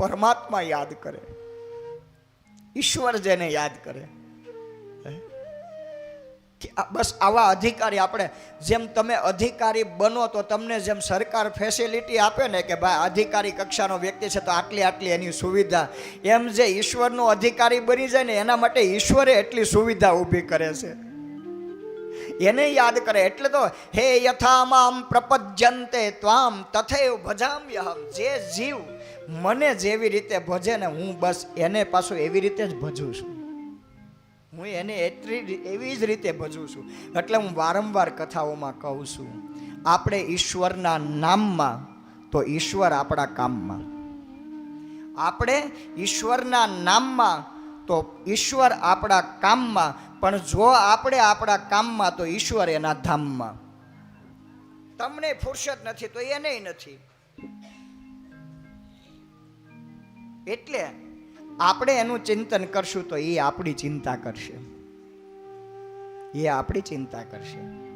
પરમાત્મા યાદ કરે. ઈશ્વર જેને યાદ કરે. કે બસ આવા અધિકારી આપણે, જેમ તમે અધિકારી બનો તો તમને જેમ સરકાર ફેસિલિટી આપે ને કે ભાઈ અધિકારી કક્ષાનો વ્યક્તિ છે તો આટલી આટલી એની સુવિધા. એમ જે ઈશ્વરનો અધિકારી બની જાય ને એના માટે ઈશ્વરે એટલી સુવિધા ઊભી કરે છે. એને યાદ કરે એટલે તો હે યથામામ પ્રપજ્યંતે ત્વામ તથૈવ ભજામ્યહમ. જે જીવ મને જેવી રીતે ભજે ને હું બસ એને પાછું એવી રીતે જ ભજું છું. હું એને એટલી એવી જ રીતે ભજું છું. એટલે હું વારંવાર કથાઓમાં કહું છું, આપણે ઈશ્વરના નામમાં, તો ઈશ્વર આપણા કામમાં. આપણે ઈશ્વરના નામમાં, તો ઈશ્વર આપણા કામમાં પણ જો આપણે આપણા કામમાં તો ઈશ્વર એના ધામમાં. તમને ફુરસદ નથી, તો એને નથી. એટલે આપણે એનું ચિંતન કરશું તો એ આપણી ચિંતા કરશે. એ આપણી ચિંતા કરશે.